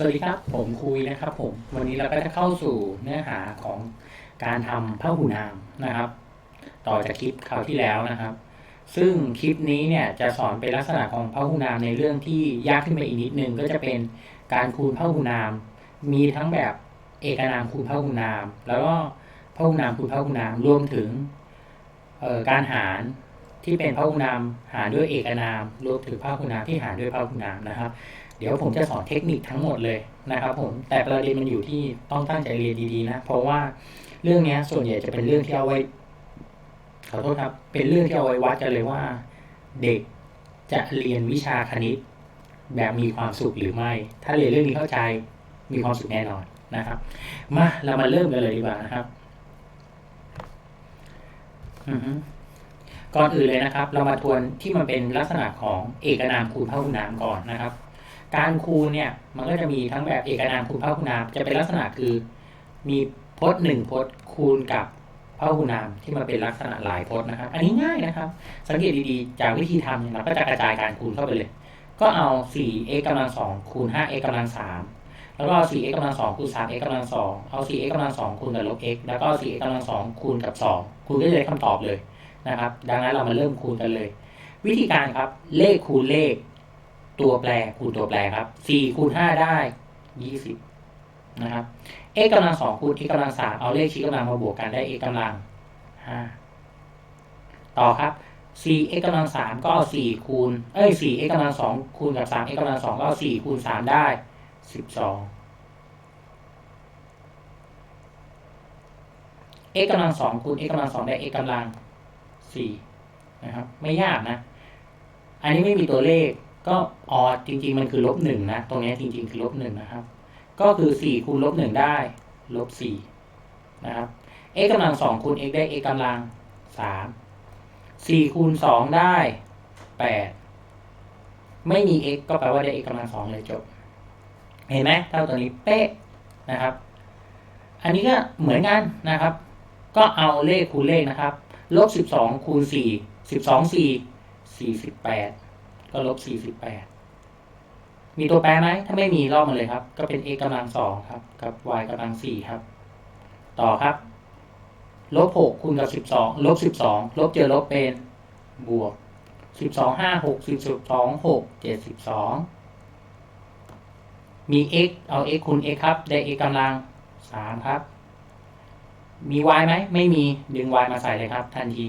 สวัสดีครับ ผมคุยนะครับผม วันนี้เราก็จะเข้าสู่เนื้อหาของการทำพหูนามนะครับ ต่อจากคลิปคราวที่แล้วนะครับ ซึ่งคลิปนี้เนี่ยจะสอนเป็นลักษณะของพหูนามในเรื่องที่ยากขึ้นไปอีกนิดนึงก็จะเป็นการคูณพหูนาม มีทั้งแบบเอกนามคูณพหูนาม แล้วก็พหูนามคูณพหูนามรวมถึงการหารที่เป็นพหูนามหารด้วยเอกนาม รวมถึงพหูนามที่หารด้วยพหูนามนะครับ เดี๋ยวผมจะสอนเทคนิคทั้งหมดเลยนะครับผมแต่ประเด็นมันอยู่ที่ต้องตั้งใจเรียนดีๆนะ เพราะว่าเรื่องนี้ส่วนใหญ่จะเป็นเรื่องที่เอาไว้ขอโทษครับ เป็นเรื่องที่เอาไว้วัดกันเลยว่า เด็กจะเรียนวิชาคณิต แบบมีความสุขหรือไม่ ถ้าเรียนเรื่องนี้เข้าใจมีความสุขแน่นอนนะครับ มาเรามาเริ่มกันเลยดีกว่านะครับก่อนอื่นเลยนะครับ เรามาทวนที่มันเป็นลักษณะของเอกนามคูณพหุนามก่อนนะครับ การคูณเนี่ยมันก็จะมีทั้งแบบเอกนามคูณพหุนาม จะเป็นลักษณะคือมีพจน์หนึ่งพจน์คูณกับพหุนามที่มันเป็นลักษณะหลายพจน์นะครับ อันนี้ง่ายนะครับ สังเกตดีๆ จากวิธีทำเนี่ยเราก็จะกระจายการคูณเข้าไปเลย ก็เอา 4x กำลัง2คูณ 5x กำลัง3แล้วก็เอา 4x กำลัง2คูณ 3x กำลัง2เอา 4x กำลัง2คูณกับลบ x แล้วก็ 4x กำลัง2คูณกับ 2 คูณก็จะได้คำตอบเลยนะครับ ดังนั้นเรามาเริ่มคูณกันเลย วิธีการครับ เลขคูณเลข ตัวแปรคูณตัวแปรครับ4คูณ5ได้20นะครับ x กำลัง2คูณ x กำลัง3เอาเลขชี้กำลังมาบวกกันได้ x กำลัง5ต่อครับ 4x กำลัง3ก็เอา4คูณ เอ้ย 4x กำลัง2คูณกับ 3x กำลัง2ก็เอา4คูณ3ได้12 x กำลัง2คูณ x กำลัง2ได้ x กำลัง4นะครับ ไม่ยากนะ อันนี้ไม่มีตัวเลข ก็ออจริง ๆ มันคือลบหนึ่งนะ ตรงนี้จริง ๆ คือลบหนึ่งนะครับ ก็คือ4คูณลบหนึ่งได้ลบ4นะครับ x กำลัง2คูณ x ได้ x กำลัง3 4คูณ2ได้8ไม่มี x ก็แปลว่าได้ x กำลัง2เลยจบ เห็นไหมเท่าตัวนี้เป๊ะนะครับ อันนี้ก็เหมือนกันนะครับ ก็เอาเลขคูณเลขนะครับลบ12คูณ4 12 4 48 ก็ลบ48มีตัวแปรไหม ถ้าไม่มีลอกมาเลยครับ ก็เป็น x กำลัง2ครับ กับ y กำลัง4ครับ ต่อครับ ลบ6คูณกับ12ลบ12ลบเจอลบเป็นบวก12 5 6 12 6 72มี x เอา x คูณ x ครับ ได้ x กำลัง3ครับ มี y ไหม ไม่มี ดึง y มาใส่เลยครับ ทันที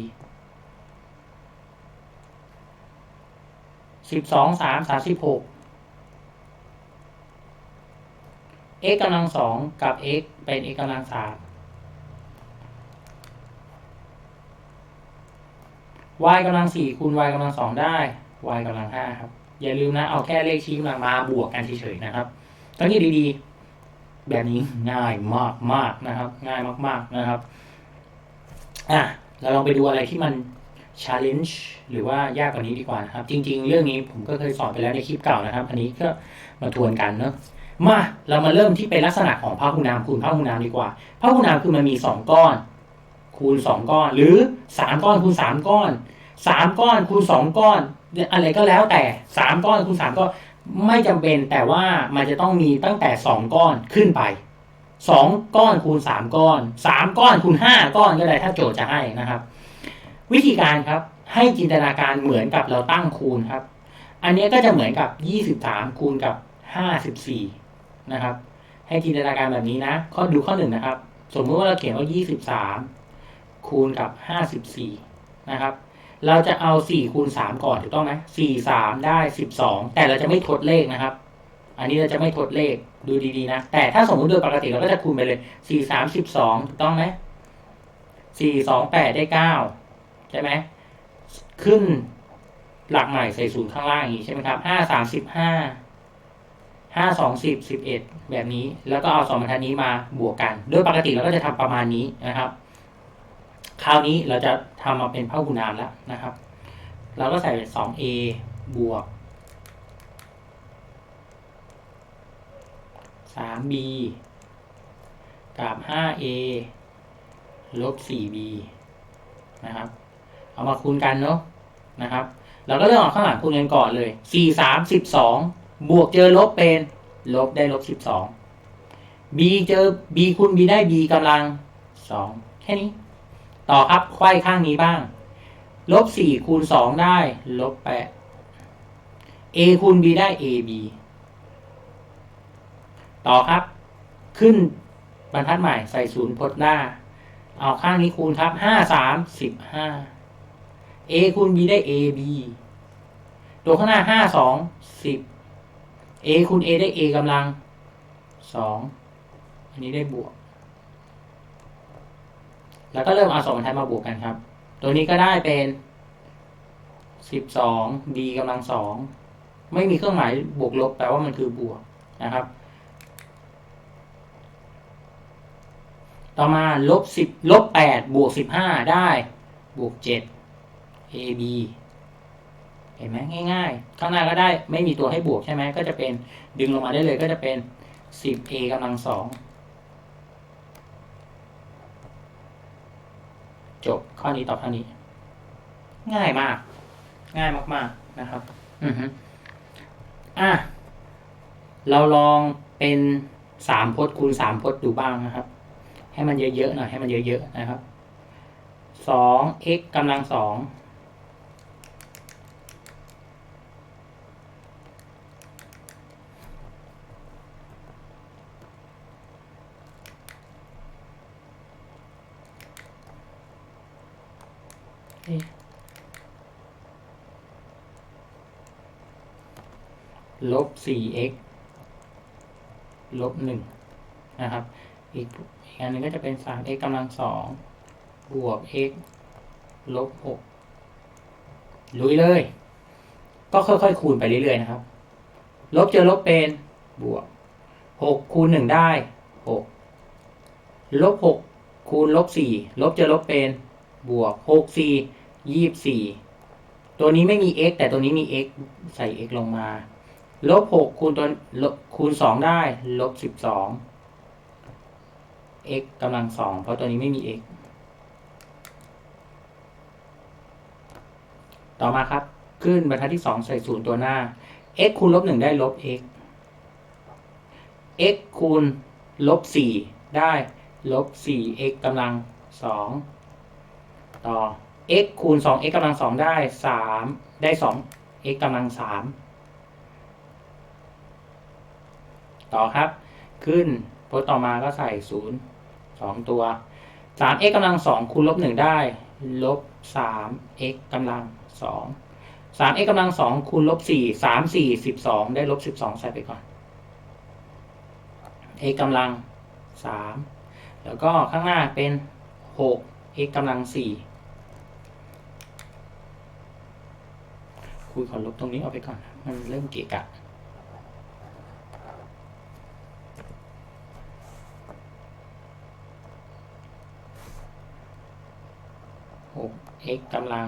12 3 36 x กำลัง2กับ x เป็น x กำลัง3 y กำลัง4คูณ y กำลัง2ได้ y กำลัง5ครับ อย่าลืมนะ เอาแค่เลขชี้กำลังมาบวกกันเฉยๆนะครับตั้งที่ดีๆ แบบนี้ง่ายมากมากนะครับ ง่ายมากๆนะครับ อะเราลองไปดูอะไรที่มัน challenge หรือว่ายากกว่านี้ดีกว่านะครับ จริง ๆ เรื่องนี้ผมก็เคยสอนไปแล้วในคลิปเก่านะครับ อันนี้ก็มาทวนกันเนาะมา เรามาเริ่มที่เป็นลักษณะของพหุนามคูณพหุนามดีกว่าพหุนามคือมันมีสองก้อน คูณสองก้อน หรือสามก้อนคูณสามก้อนสามก้อนคูณสองก้อน อะไรก็แล้วแต่สามก้อนคูณสามก้อนไม่จำเป็นแต่ว่ามันจะต้องมีตั้งแต่สองก้อนขึ้นไปสองก้อนคูณสามก้อนสามก้อนคูณห้าก้อนก็ได้ถ้าโจทย์จะให้นะครับ วิธีการครับให้จินตนาการเหมือนกับเราตั้งคูณครับ อันนี้ก็จะเหมือนกับยี่สิบสามคูณกับห้าสิบสี่นะครับ ให้จินตนาการแบบนี้นะ ข้อดูข้อหนึ่งนะครับ สมมติว่าเราเขียนว่ายี่สิบสามคูณกับห้าสิบสี่นะครับ เราจะเอาสี่คูณสามก่อนถูกต้องไหมสี่สามได้สิบสองแต่เราจะไม่ทดเลขนะครับ อันนี้เราจะไม่ทดเลขดูดีๆนะ แต่ถ้าสมมติโดยปกติเราก็จะคูณไปเลยสี่สามสิบสองถูกต้องไหมสี่สองแปดได้เก้า ใช่ไหมขึ้นหลักใหม่ใส่ศูนย์ข้างล่างอย่างนี้ใช่ไหมครับห้าสามสิบห้าห้าสองสิบสิบเอ็ดแบบนี้ แล้วก็เอาสองบรรทัดนี้มาบวกกัน โดยปกติเราก็จะทำประมาณนี้นะครับ คราวนี้เราจะทำมาเป็นพหุนามแล้วนะครับ เราก็ใส่สอง a บวกสาม b กับห้า a ลบสี่ b นะครับ เอามาคูณกันเนาะนะครับเราก็เริ่มเอาข้างหลังคูณกันก่อนเลยสี่สามสิบสองบวกเจอลบเป็นลบได้ลบสิบสอง b เจอ b คูณ b ได้ b กำลังสองแค่นี้ ต่อครับไขว้ข้างนี้บ้าง ลบสี่คูณสองได้ ลบแปด a คูณ b ได้ ab ต่อครับ ขึ้นบรรทัดใหม่ใส่ศูนย์พจน์หน้า เอาข้างนี้คูณครับห้าสามสิบห้า a คูณ b ได้ ab ตัวข้างหน้าห้าสองสิบ a คูณ a ได้ a กำลังสองอันนี้ได้บวก แล้วก็เริ่มเอาสองบรรทัดมาบวกกันครับ ตัวนี้ก็ได้เป็นสิบสอง b กำลังสองไม่มีเครื่องหมายบวกลบแปลว่ามันคือบวกนะครับ ต่อมาลบสิบลบแปดบวกสิบห้าได้ บวกเจ็ด ab เห็นไหมง่ายๆ ข้างหน้าก็ได้ไม่มีตัวให้บวกใช่ไหมก็จะเป็นดึงลงมาได้เลยก็จะเป็นสิบ a กำลังสองจบข้อนี้ตอบข้อนี้ ง่ายมาก ง่ายมากๆนะครับ อือฮึอะเราลองเป็นสามพจน์คูณสามพจน์ดูบ้างนะครับ ให้มันเยอะๆหน่อยให้มันเยอะๆนะครับสอง x กำลังสอง ลบสี่ x ลบหนึ่งนะครับ อีกอีกอันหนึงก็จะเป็นสาม x กำลังสองบวก x ลบหกลุยเลย ก็ค่อยๆ คูณไปเรื่อยๆ นะครับ ลบเจอลบเป็นบวกหกคูณหนึ่งได้หกลบหกคูณลบสี่ลบเจอลบเป็นบวกหกสี่ยี่สี่ตัวนี้ไม่มี x แต่ตัวนี้มี x ใส่ x ลงมา ลบหกคูณตัวลบคูณสองได้ ลบสิบสอง x กำลังสองเพราะตัวนี้ไม่มี x ต่อมาครับ ขึ้นบรรทัดที่สองใส่ศูนย์ตัวหน้า x คูณลบหนึ่งได้ลบ x x คูณลบสี่ได้ลบสี่ x กำลังสองต่อ x คูณสอง x กำลังสองได้สามได้สอง x กำลังสาม ต่อครับ ขึ้นโพสต์ต่อมาก็ใส่ศูนย์สองตัวสาม x กำลังสองคูณลบหนึ่งได้ลบสาม x กำลังสองสาม x กำลังสองคูณลบสี่สามสี่สิบสองได้ลบสิบสองใส่ไปก่อน x กำลังสามแล้วก็ข้างหน้าเป็นหก x กำลังสี่คุยขอลบตรงนี้ออกไปก่อน มันเริ่มเกะกะ หก x กำลัง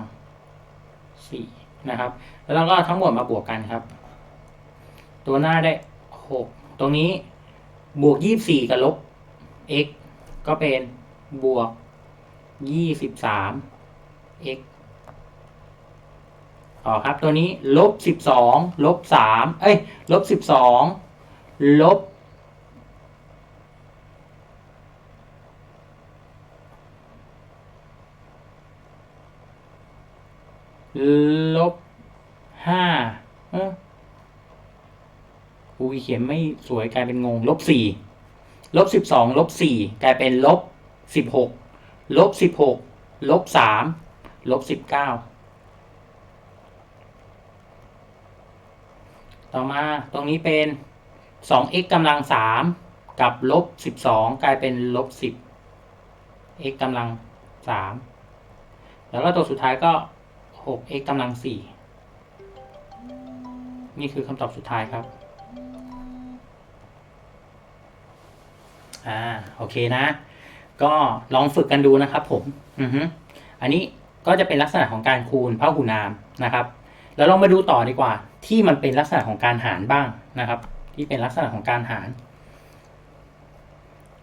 สี่นะครับ แล้วเราก็ทั้งหมดมาบวกกันครับ ตัวหน้าได้หกตรงนี้บวกยี่สี่กับลบ x ก็เป็นบวกยี่สิบสาม x ต่อครับ ตัวนี้ลบสิบสองลบสามเอ้ย ลบสิบสองลบ ลบห้าอูเขียนไม่สวยกลายเป็นงง ลบสี่ ลบสิบสอง ลบสี่กลายเป็นลบสิบหก ลบสิบหก ลบสาม ลบสิบเก้า ต่อมาตรงนี้เป็นสอง x กำลังสามกับลบสิบสองกลายเป็นลบสิบ x กำลังสาม แล้วก็ตัวสุดท้ายก็ 6x กำลังสี่นี่คือคำตอบสุดท้ายครับ อ่า โอเคนะ ก็ลองฝึกกันดูนะครับผม อือฮึอันนี้ก็จะเป็นลักษณะของการคูณพหุนามนะครับ แล้วลองมาดูต่อดีกว่า ที่มันเป็นลักษณะของการหารบ้างนะครับ ที่เป็นลักษณะของการหาร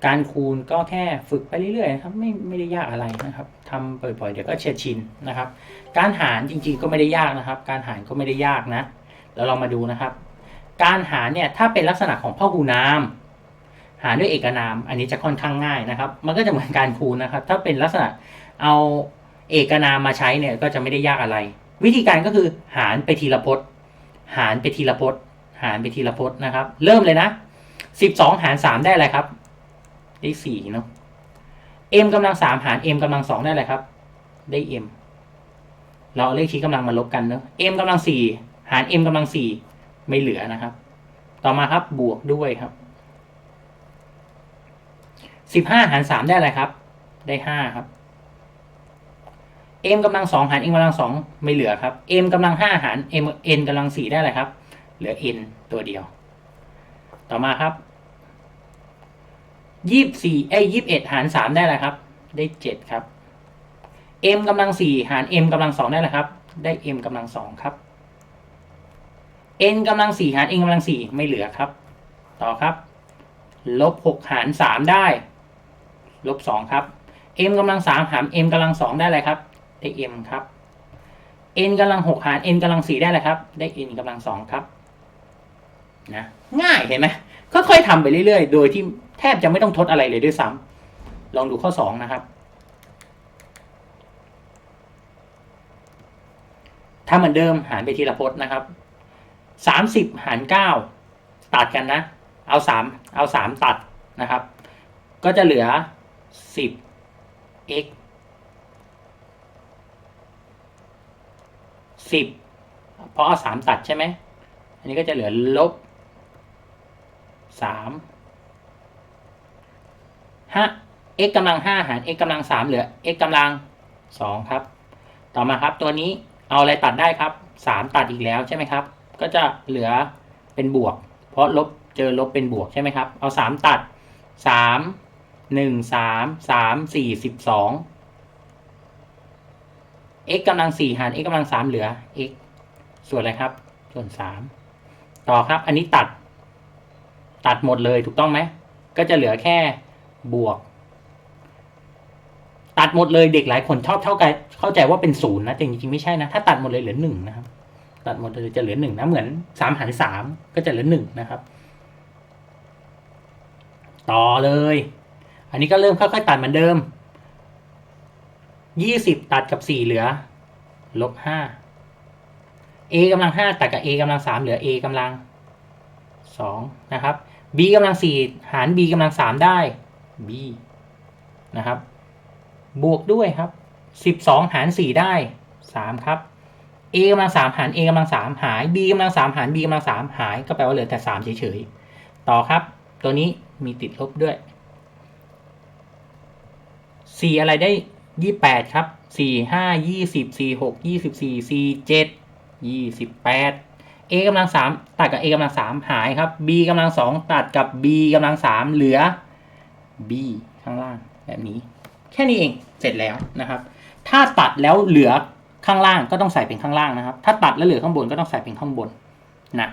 การคูณก็แค่ฝึกไปเรื่อยๆครับไม่ไม่ได้ยากอะไรนะครับทำบ่อยๆเดี๋ยวก็เฉียดชินนะครับ การหารจริงๆก็ไม่ได้ยากนะครับ การหารก็ไม่ได้ยากนะแล้วเรามาดูนะครับ การหารเนี่ยถ้าเป็นลักษณะของพหูนาม หารด้วยเอกนาม อันนี้จะค่อนข้างง่ายนะครับ มันก็จะเหมือนการคูณนะครับ ถ้าเป็นลักษณะเอาเอกนามมาใช้เนี่ยก็จะไม่ได้ยากอะไร วิธีการก็คือหารไปทีละพจน์ หารไปทีละพจน์ หารไปทีละพจน์นะครับ เริ่มเลยนะสิบสองหารสามได้อะไรครับ ได้สี่เนาะ m กำลังสามหาร m กำลังสองได้อะไรครับ ได้ m เราเอาเลขชี้กำลังมาลบกันเนาะ m กำลังสี่หาร m กำลังสี่ไม่เหลือนะครับ ต่อมาครับบวกด้วยครับสิบห้าหารสามได้อะไรครับ ได้ห้าครับ m กำลังสองหาร m กำลังสองไม่เหลือครับ m กำลังห้าหาร m n กำลังสี่ได้อะไรครับ เหลือ n ตัวเดียว ต่อมาครับ ยี่สิบสี่ไอ้ยี่สิบเอ็ดหารสามได้อะไรครับ ได้เจ็ดครับ m กำลังสี่หาร m กำลังสองได้อะไรครับ ได้ m กำลังสองครับ n กำลังสี่หาร n กำลังสี่ไม่เหลือครับ ต่อครับ ลบหกหารสามได้ ลบสองครับ m กำลังสามหาร m กำลังสองได้อะไรครับ ได้ m ครับ n กำลังหกหาร n กำลังสี่ได้อะไรครับ ได้ n กำลังสองครับ นะ ง่ายเห็นไหม ค่อยๆทำไปเรื่อยๆ โดยที่แทบจะไม่ต้องทดอะไรเลยด้วยซ้ำลองดูข้อสองนะครับ ถ้าเหมือนเดิมหารไปทีละพจน์นะครับสามสิบหารเก้าตัดกันนะ เอาสามเอาสามตัดนะครับ ก็จะเหลือสิบ x สิบเพราะเอาสามตัดใช่ไหม อันนี้ก็จะเหลือลบ สามห้า x กำลังห้าหาร x กำลังสามเหลือ x กำลังสองครับ ต่อมาครับตัวนี้เอาอะไรตัดได้ครับสามตัดอีกแล้วใช่ไหมครับ ก็จะเหลือเป็นบวก เพราะลบเจอลบเป็นบวกใช่ไหมครับ เอาสามตัดสามหนึ่งสามสามสี่สิบสอง x กำลังสี่หาร x กำลังสามเหลือ x ส่วนอะไรครับ ส่วนสามต่อครับ อันนี้ตัด ตัดหมดเลยถูกต้องไหม ก็จะเหลือแค่บวก ตัดหมดเลยเด็กหลายคนชอบเท่ากันเข้าใจว่าเป็นศูนย์นะแต่จริงๆไม่ใช่นะ ถ้าตัดหมดเลยเหลือหนึ่งนะครับ ตัดหมดเลยจะเหลือหนึ่งนะเหมือนสามหารสามก็จะเหลือหนึ่งนะครับ ต่อเลย อันนี้ก็เริ่มค่อยๆตัดเหมือนเดิมยี่สิบตัดกับสี่เหลือลบห้า a กำลังห้าตัดกับ a กำลังสามเหลือ a กำลังสองนะครับ b กำลังสี่หาร b กำลังสามได้ b นะครับ บวกด้วยครับสิบสองหารสี่ได้สามครับ a กำลังสามหาร a กำลังสามหาย b กำลังสามหาร b กำลังสามหาย ก็แปลว่าเหลือแต่สามเฉยๆ ต่อครับ ตัวนี้มีติดลบด้วยสี่อะไรได้ยี่แปดครับสี่ห้ายี่สิบสี่หกยี่สิบสี่สี่เจ็ดยี่สิบแปด a กำลังสามตัดกับ a กำลังสามหายครับ b กำลังสองตัดกับ b กำลังสามเหลือ b ข้างล่างแบบนี้ แค่นี้เองเสร็จแล้วนะครับ ถ้าตัดแล้วเหลือข้างล่างก็ต้องใส่เป็นข้างล่างนะครับ ถ้าตัดแล้วเหลือข้างบนก็ต้องใส่เป็นข้างบนนะ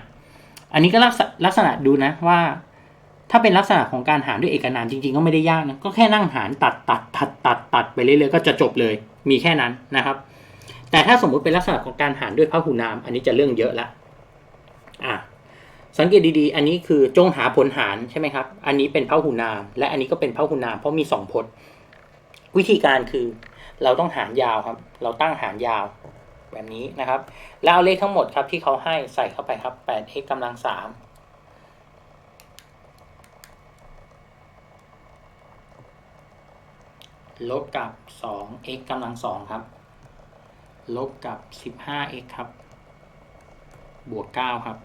อันนี้ก็ลักษณะดูนะว่า ถ้าเป็นลักษณะของการหารด้วยเอกนามจริงๆก็ไม่ได้ยากนะก็แค่นั่งหารตัดตัดตัดตัดตัดไปเรื่อยๆก็จะจบเลย มีแค่นั้นนะครับ แต่ถ้าสมมุติเป็นลักษณะของการหารด้วยพหูนาม อันนี้จะเรื่องเยอะละ อะสังเกตดีๆ อันนี้คือจงหาผลหารใช่ไหมครับ อันนี้เป็นพหูนาม และอันนี้ก็เป็นพหูนาม เพราะมีสองพจน์ วิธีการคือเราต้องหารยาวครับ เราตั้งหารยาวแบบนี้นะครับ แล้วเอาเลขทั้งหมดครับที่เขาให้ใส่เข้าไปครับ 8x กำลังสามลบกับ 2x กำลังสองครับ ลบกับ 15x ครับ บวก9ครับ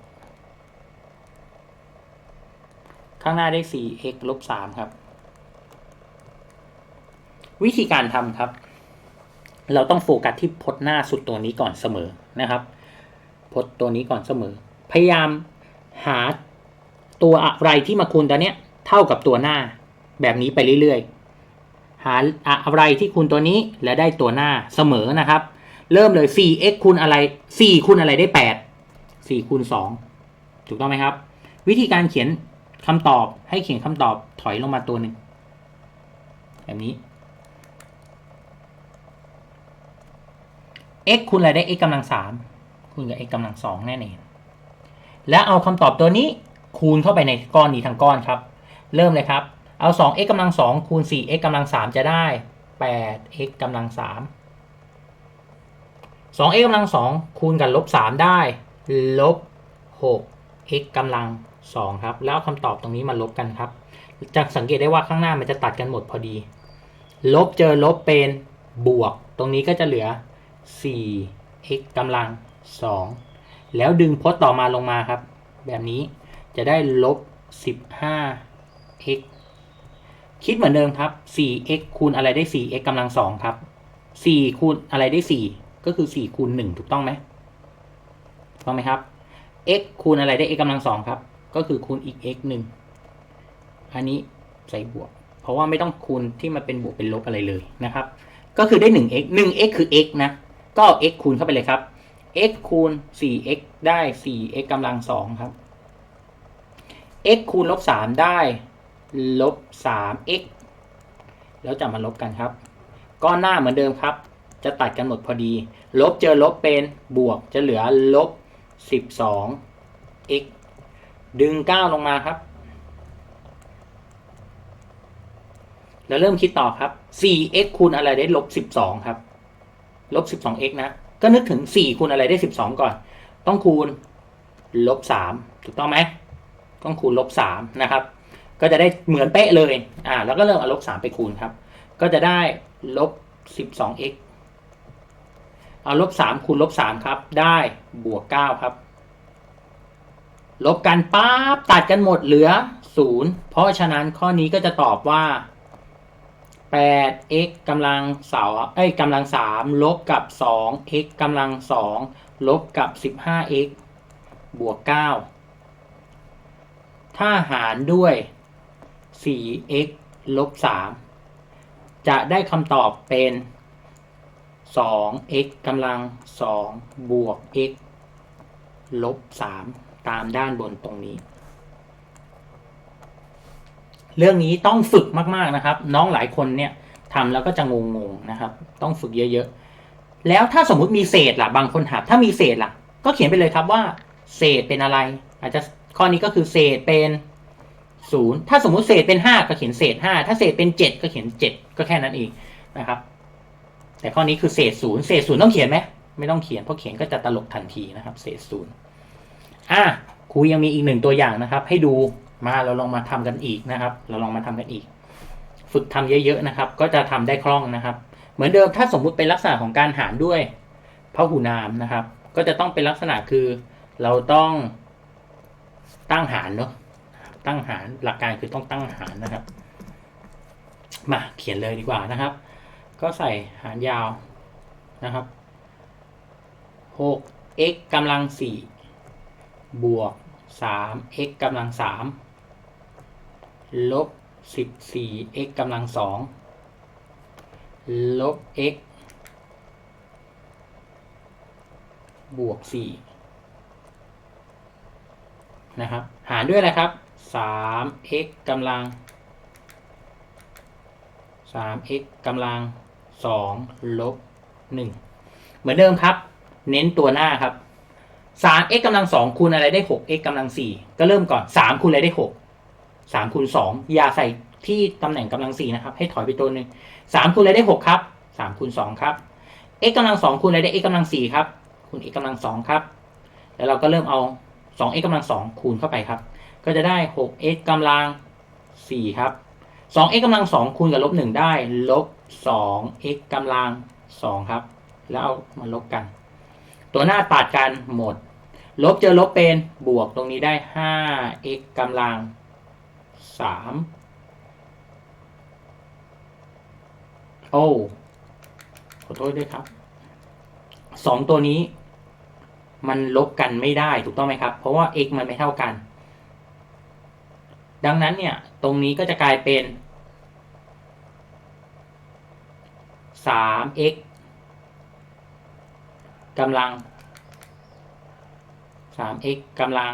ข้างหน้าได้ 4x ลบ3ครับ วิธีการทำครับ เราต้องโฟกัสที่พจน์หน้าสุดตัวนี้ก่อนเสมอนะครับพจน์ตัวนี้ก่อนเสมอ พยายามหาตัวอะไรที่มาคูณตัวเนี้ยเท่ากับตัวหน้า แบบนี้ไปเรื่อยๆ หาอะไรที่คูณตัวนี้และได้ตัวหน้าเสมอนะครับ เริ่มเลย 4x คูณอะไร 4คูณอะไรได้ 8 4คูณ2ถูกต้องไหมครับ วิธีการเขียนคำตอบให้เขียนคำตอบถอยลงมาตัวหนึ่งแบบนี้ x คูณอะไรได้ x กำลังสามคูณกับ x กำลังสองแน่นอนแล้วเอาคำตอบตัวนี้คูณเข้าไปในก้อนนี้ทั้งก้อนครับ เริ่มเลยครับ เอา 2x กำลัง2คูณ 4x กำลัง3จะได้ 8x กำลัง3 2x กำลัง2คูณกับลบ3ได้ ลบ 6x กำลัง 2 ครับ แล้วเอาคำตอบตรงนี้มาลบกันครับ จะสังเกตได้ว่าข้างหน้ามันจะตัดกันหมดพอดี ลบเจอลบเป็นบวก ตรงนี้ก็จะเหลือ 4x กำลัง 2 แล้วดึงพจน์ต่อมาลงมาครับ แบบนี้จะได้ลบ 15x คิดเหมือนเดิมครับ 4x คูณอะไรได้ 4x กำลัง 2 ครับ 4 คูณอะไรได้ 4 ก็คือ 4 คูณ 1 ถูกต้องไหม ต้องไหมครับ x คูณอะไรได้ x กำลัง2ครับ ก็คือคูณอีก x 1อันนี้ใส่บวก เพราะว่าไม่ต้องคูณที่มันเป็นบวกเป็นลบอะไรเลยนะครับ ก็คือได้ 1x 1x คือ x นะ ก็เอา x คูณเข้าไปเลยครับ x คูณ 4x ได้ 4x กำลัง2ครับ x คูณลบ 3 ได้ลบ 3x แล้วจะมาลบกันครับ ก้อนหน้าเหมือนเดิมครับ จะตัดกันหมดพอดี ลบเจอลบเป็นบวก จะเหลือลบ 12x ดึง 9 ลงมาครับ แล้วเริ่มคิดต่อครับ 4x คูณอะไรได้ลบ 12 ครับ ลบ 12x นะ ก็นึกถึง 4 คูณอะไรได้ 12 ก่อน ต้องคูณลบ 3 ถูกต้องไหม ต้องคูณลบ 3 นะครับ ก็จะได้เหมือนเป๊ะเลย อ่า แล้วก็เริ่มเอาลบ 3 ไปคูณครับ ก็จะได้ลบ 12x เอาลบ3คูณลบ3ครับ ได้บวก9ครับ ลบกันปั๊บตัดกันหมดเหลือ0เพราะฉะนั้นข้อนี้ก็จะตอบว่า 8x กำลังสองเอ้ยกำลัง3ลบกับ 2x กำลัง2ลบกับ 15x บวก 9 ถ้าหารด้วย 4x ลบ 3 จะได้คำตอบเป็น 2x กำลัง 2 บวก x ลบ 3 ตามด้านบนตรงนี้ เรื่องนี้ต้องฝึกมาก ๆ นะครับ น้องหลายคนเนี่ยทำแล้วก็จะงงๆนะครับ ต้องฝึกเยอะ ๆ แล้วถ้าสมมุติมีเศษล่ะ บางคนถามถ้ามีเศษล่ะ ก็เขียนไปเลยครับว่า เศษเป็นอะไร อาจจะข้อนี้ก็คือเศษเป็นศูนย์ถ้าสมมุติเศษเป็นห้าก็เขียนเศษห้าถ้าเศษเป็นเจ็ดก็เขียนเจ็ดก็แค่นั้นเองนะครับ แต่ข้อนี้คือเศษศูนย์เศษศูนย์ต้องเขียนไหมไม่ต้องเขียนเพราะเขียนก็จะตลกทันทีนะครับ เศษศูนย์อะครูยังมีอีกหนึ่งตัวอย่างนะครับ ให้ดูมาเราลองมาทำกันอีกนะครับ เราลองมาทำกันอีก ฝึกทำเยอะๆนะครับ ก็จะทำได้คล่องนะครับ เหมือนเดิมถ้าสมมุติเป็นลักษณะของการหารด้วยพหูนามนะครับ ก็จะต้องเป็นลักษณะคือเราต้องตั้งหารเนาะตั้งหารหลักการคือต้องตั้งหารนะครับ มาเขียนเลยดีกว่านะครับ ก็ใส่หารยาวนะครับ 6x กำลัง 4 บวก 3x กำลัง 3 ลบ 14x กำลัง 2 ลบ x บวก 4 นะครับ หารด้วยอะไรครับ 3x กำลัง 3x กำลัง 2ลบ1เหมือนเดิมครับ เน้นตัวหน้าครับ 3x กำลัง2คูณอะไรได้ 6x กำลัง4ก็เริ่มก่อน3คูณอะไรได้6 3คูณ2อย่าใส่ที่ตำแหน่งกำลัง4นะครับ ให้ถอยไปตัวหนึ่ง3คูณอะไรได้6ครับ3คูณ2ครับ x กำลัง2คูณอะไรได้ x กำลัง4ครับคูณ x กำลัง2ครับ แล้วเราก็เริ่มเอา 2x กำลัง2คูณเข้าไปครับ ก็จะได้ 6x กำลัง4ครับ 2x กำลัง 2 คูณกับลบ 1 ได้ ลบ 2x กำลัง 2 ครับ แล้วเอามาลบกัน ตัวหน้าตัดกันหมด ลบเจอลบเป็นบวกตรงนี้ได้ 5x กำลัง 3 โอ้ขอโทษด้วยครับสองตัวนี้ มันลบกันไม่ได้ถูกต้องไหมครับ เพราะว่า x มันไม่เท่ากันดังนั้นเนี่ย ตรงนี้ก็จะกลายเป็น 3x กำลัง 3x กำลัง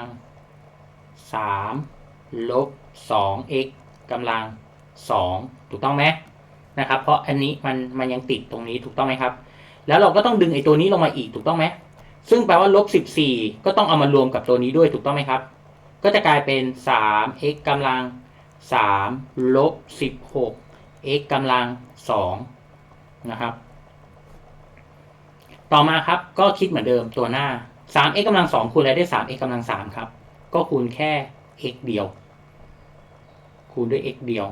3 ลบ 2x กำลัง 2 ถูกต้องไหมนะครับ เพราะอันนี้มันมันยังติดตรงนี้ถูกต้องไหมครับ แล้วเราก็ต้องดึงไอ้ตัวนี้ลงมาอีกถูกต้องไหม ซึ่งแปลว่าลบสิบสี่ก็ต้องเอามารวมกับตัวนี้ด้วยถูกต้องไหมครับ ก็จะกลายเป็นสาม x กำลังสามลบสิบหก x กำลังสอง นะครับ ต่อมาครับก็คิดเหมือนเดิมตัวหน้าสาม x กำลังสองคูณอะไรได้สาม x กำลังสามครับ ก็คูณแค่ x เดียว คูณด้วย x เดียว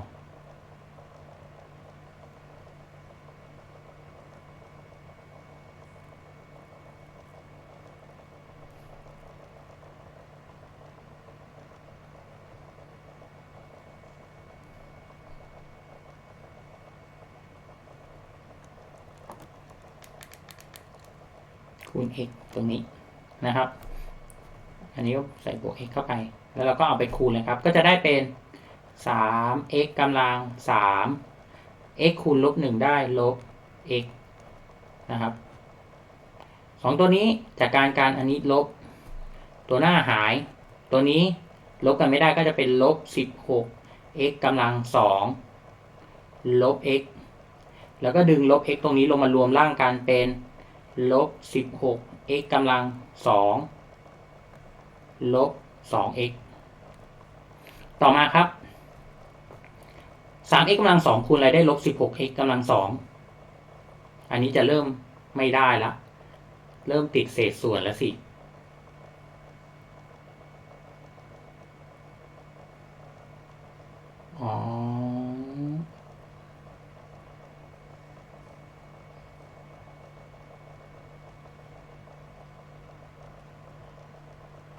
คูณ x ตรงนี้นะครับ อันนี้ก็ใส่บวก x เข้าไป แล้วเราก็เอาไปคูณเลยครับ ก็จะได้เป็นสาม x กำลังสาม x คูณลบหนึ่งได้ลบ x นะครับสองตัวนี้จากการการอันนี้ลบ ตัวหน้าหาย ตัวนี้ลบกันไม่ได้ก็จะเป็นลบสิบหก x กำลังสองลบ x แล้วก็ดึงลบ x ตรงนี้ลงมารวมร่างกันเป็น ลบสิบหก x กำลังสองลบสอง x ต่อมาครับสาม x กำลังสองคูณอะไรได้ลบสิบหก x กำลังสองอันนี้จะเริ่มไม่ได้ละ เริ่มติดเศษส่วนแล้วสิอ๋อ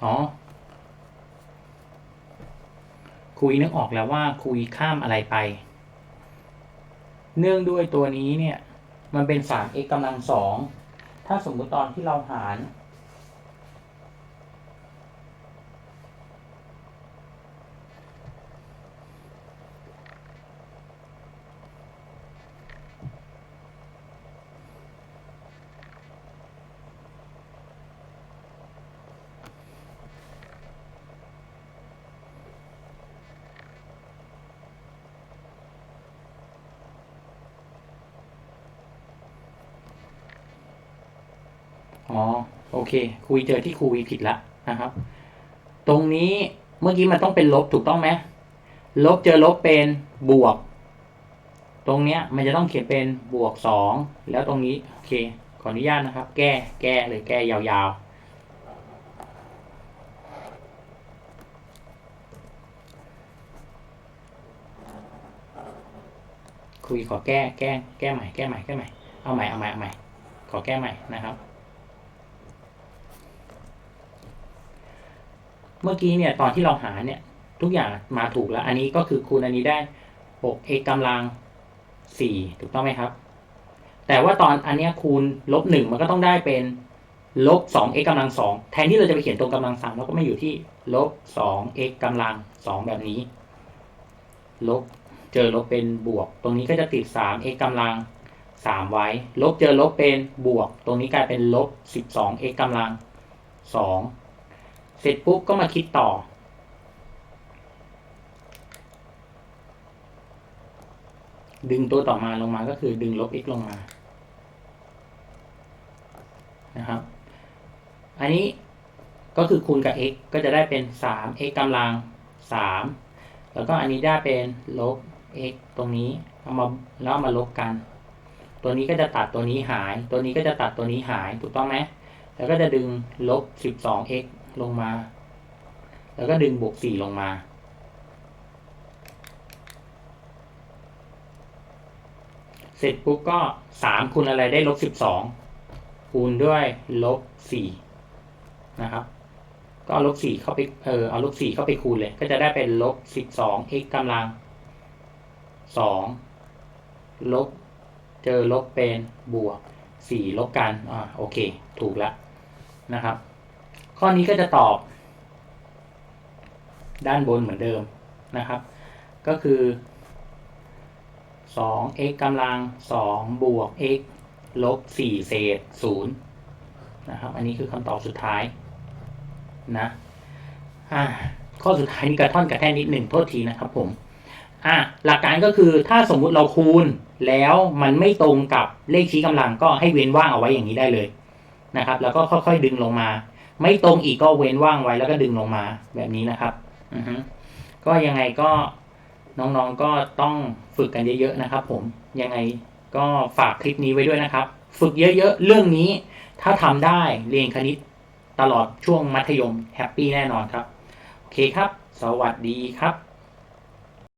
อ๋อ คุยนึกออกแล้วว่าคุยข้ามอะไรไป เนื่องด้วยตัวนี้เนี่ย มันเป็นสาม x กำลังสอง ถ้าสมมุติตอนที่เราหาร อ๋อโอเค คุยเจอที่คุยผิดละนะครับ ตรงนี้เมื่อกี้มันต้องเป็นลบถูกต้องไหมลบเจอลบเป็นบวก ตรงเนี้ยมันจะต้องเขียนเป็นบวกสองแล้วตรงนี้โอเคขออนุญาตนะครับ แก้แก้เลยแก้ยาวๆคุยขอแก้แก้แก้ใหม่แก้ใหม่แก้ใหม่เอาใหม่เอาใหม่เอาใหม่ขอแก้ใหม่นะครับ เมื่อกี้เนี่ยตอนที่เราหาเนี่ยทุกอย่างมาถูกแล้ว อันนี้ก็คือคูณอันนี้ได้ 6x กำลัง 4 ถูกต้องไหมครับ แต่ว่าตอนอันเนี้ยคูณลบหนึ่งมันก็ต้องได้เป็นลบ 2x กำลัง 2 แทนที่เราจะไปเขียนตรงกำลังสามเราก็ไม่อยู่ที่ลบ 2x กำลัง 2 แบบนี้ ลบเจอลบเป็นบวก ตรงนี้ก็จะติด 3x กำลัง 3 ไว้ ลบเจอลบเป็นบวก ตรงนี้กลายเป็นลบ 12x กำลัง 2 เสร็จปุ๊บก็มาคิดต่อ ดึงตัวต่อมาลงมาก็คือดึงลบ x ลงมา นะครับ อันนี้ก็คือคูณกับ x ก็จะได้เป็น 3x กำลัง 3 แล้วก็อันนี้ได้เป็นลบ x ตรงนี้เอามาแล้วมาลบกัน ตัวนี้ก็จะตัดตัวนี้หาย ตัวนี้ก็จะตัดตัวนี้หายถูกต้องไหมแล้วก็จะดึงลบ 12x ลงมา แล้วก็ดึงบวก4ลงมา เสร็จปุ๊บก็3คูณอะไรได้ลบ12คูณด้วยลบ4นะครับ ก็เอาลบ4เข้าไปเออเอาลบ4เข้าไปคูณเลย ก็จะได้เป็นลบ 12x กำลัง2ลบเจอลบเป็นบวก4ลบกันอ่าโอเค ถูกแล้วนะครับ ข้อนี้ก็จะตอบ ด้านบนเหมือนเดิมนะครับ ก็คือ 2x กำลัง 2 บวก x ลบ 4 เศษ 0 นะครับ อันนี้คือคำตอบสุดท้ายนะอ่าข้อสุดท้ายนี่กระท่อนกระแท่นนิดหนึ่งโทษทีนะครับผมอะหลักการก็คือถ้าสมมุติเราคูณแล้วมันไม่ตรงกับเลขชี้กำลังก็ให้เว้นว่างเอาไว้อย่างนี้ได้เลยนะครับ แล้วก็ค่อยๆดึงลงมา ไม่ตรงอีกก็เว้นว่างไว้แล้วก็ดึงลงมาแบบนี้นะครับอือฮึก็ยังไงก็น้องๆก็ต้องฝึกกันเยอะ ๆ นะครับ ผมยังไงก็ฝากคลิปนี้ไว้ด้วยนะครับ ฝึกเยอะ ๆ เรื่องนี้ ถ้าทำได้เรียนคณิตตลอดช่วงมัธยมแฮปปี้แน่นอนครับ โอเคครับ สวัสดีครับ